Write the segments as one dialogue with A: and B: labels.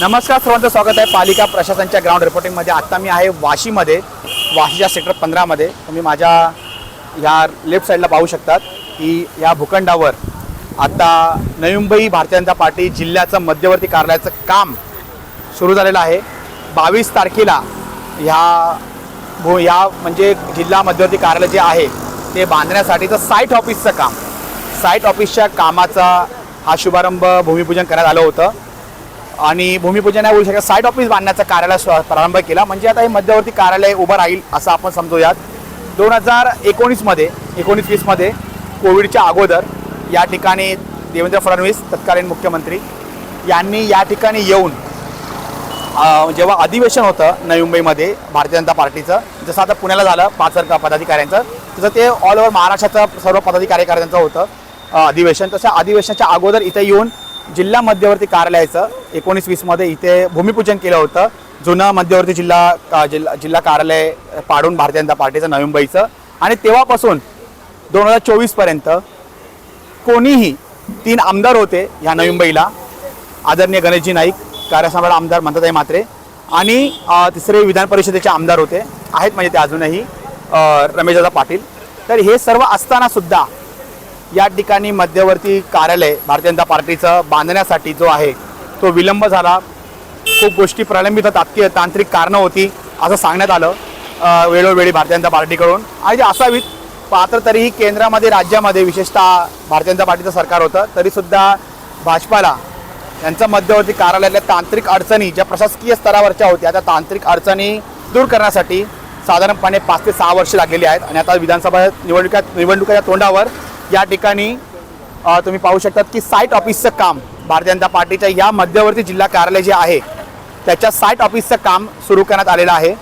A: नमस्कार सर्वांचं स्वागत आहे. पालिका प्रशासनच्या ग्राउंड रिपोर्टिंगमध्ये आत्ता मी आहे वाशीमध्ये. वाशीच्या सेक्टर पंधरामध्ये. तुम्ही माझ्या ह्या लेफ्ट साईडला पाहू शकतात की या भूखंडावर आता नवी मुंबई भारतीय जनता पार्टी जिल्ह्याचं मध्यवर्ती कार्यालयाचं काम सुरू झालेलं आहे. बावीस तारखेला ह्या भू या म्हणजे जिल्हा मध्यवर्ती कार्यालय जे आहे ते बांधण्यासाठीचं साईट ऑफिसचं काम. साईट ऑफिसच्या कामाचा हा शुभारंभ भूमिपूजन करण्यात आलं होतं. आणि भूमिपूजन या शकत. साईट ऑफिस बांधण्याचा कार्यालय स्व- प्रारंभ केला. म्हणजे आता हे मध्यवर्ती कार्यालय उभं राहील असं आपण समजूयात. दोन हजार एकोणीसमध्ये एकोणीस वीसमध्ये कोविडच्या अगोदर या ठिकाणी देवेंद्र फडणवीस तत्कालीन मुख्यमंत्री यांनी या ठिकाणी येऊन जेव्हा अधिवेशन होतं नवी मुंबईमध्ये भारतीय जनता पार्टीचं जसं आता पुण्याला झालं पाच हजार पदाधिकाऱ्यांचं तसं ते ऑल ओव्हर महाराष्ट्राचं सर्व पदाधिकारी कार्यकर्त्यांचं होतं अधिवेशन. तसं अधिवेशनाच्या अगोदर इथे येऊन जिल्हा मध्यवर्ती कार्यालयाचं एकोणीस वीसमध्ये इथे भूमिपूजन केलं होतं. जुनं मध्यवर्ती जिल्हा जिल्हा जिल्हा कार्यालय पाडून भारतीय जनता पार्टीचं नवी मुंबईचं आणि तेव्हापासून दोन हजार चोवीसपर्यंत कोणीही तीन आमदार होते ह्या नवी मुंबईला आदरणीय गणेशजी नाईक कार्यसम्राट आमदार म्हणतात मात्रे आणि तिसरे विधान परिषदेचे आमदार होते. आहेत म्हणजे ते अजूनही अ, रमेशदादा पाटील. तर हे सर्व असतानासुद्धा या ठिकाणी मध्यवर्ती कार्यालय भारतीय जनता पार्टीचं बांधण्यासाठी जो आहे तो विलंब झाला. खूप गोष्टी प्रलंबित तात्कीय तांत्रिक कारणं होती असं सांगण्यात आलं वेळोवेळी भारतीय जनता पार्टीकडून. आणि असावीत मात्र तरीही केंद्रामध्ये राज्यामध्ये विशेषतः भारतीय जनता पार्टीचं सरकार होतं तरीसुद्धा भाजपाला यांचं मध्यवर्ती कार्यालयातल्या तांत्रिक अडचणी ज्या प्रशासकीय स्तरावरच्या होत्या त्या तांत्रिक अडचणी दूर करण्यासाठी साधारणपणे पाच ते सहा वर्ष लागलेली आहेत. आणि आता विधानसभा निवडणुका निवडणुकाच्या तोंडावर या ठिकाणी तुम्ही पाहू शकतात की साईट ऑफिसचं काम भारतीय जनता पार्टीच्या या मध्यवर्ती जिल्हा कार्यालय जे आहे त्याच्या साईट ऑफिसचं काम सुरू करण्यात आलेलं आहे.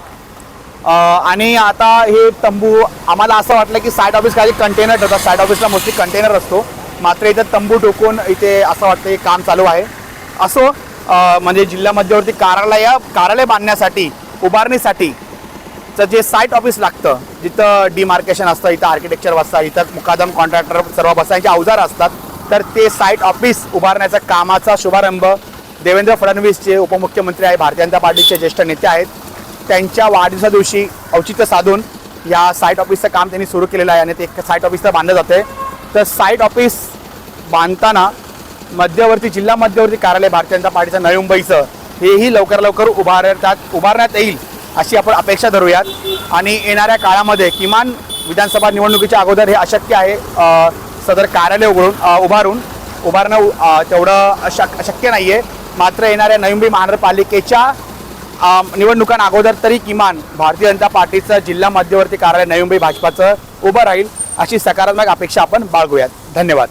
A: आणि आता हे तंबू आम्हाला असं वाटलं की साईट ऑफिस काही कंटेनर ठेवतात. साईट ऑफिसला मोस्टली कंटेनर असतो. मात्र इथं तंबू टोकून इथे असं वाटतं हे काम चालू आहे. असो म्हणजे जिल्हा मध्यवर्ती कार्यालय कार्यालय बांधण्यासाठी उभारणीसाठी चं जे साईट ऑफिस लागतं जिथं डिमार्केशन असतं इथं आर्किटेक्चर बसतात इथं मुकादम कॉन्ट्रॅक्टर सर्व बसायचे अवजार असतात. तर ते साईट ऑफिस उभारण्याच्या कामाचा शुभारंभ देवेंद्र फडणवीस जे उपमुख्यमंत्री आहे भारतीय जनता पार्टीचे ज्येष्ठ नेते आहेत. त्यांच्या वाढदिवसा दिवशी औचित्य साधून या साईट ऑफिसचं काम त्यांनी सुरू केलेलं आहे आणि ते साईट ऑफिसचं बांधलं जातं तर साईट ऑफिस बांधताना मध्यवर्ती जिल्हा मध्यवर्ती कार्यालय भारतीय जनता पार्टीचं नवी मुंबईचं हेही लवकर लवकर उभारतात उभारण्यात येईल. अशी आपण अपेक्षा धरूयात. आणि येणाऱ्या काळामध्ये किमान विधानसभा निवडणुकीच्या अगोदर हे अशक्य आहे सदर कार्यालय उघडून उभारून. उभारणं तेवढं शक शक्य नाही आहे मात्र येणाऱ्या नवी मुंबई महानगरपालिकेच्या निवडणुकांना अगोदर तरी किमान भारतीय जनता पार्टीचं जिल्हा मध्यवर्ती कार्यालय नवी मुंबई भाजपाचं उभं राहील अशी सकारात्मक अपेक्षा आपण बाळगूयात. धन्यवाद.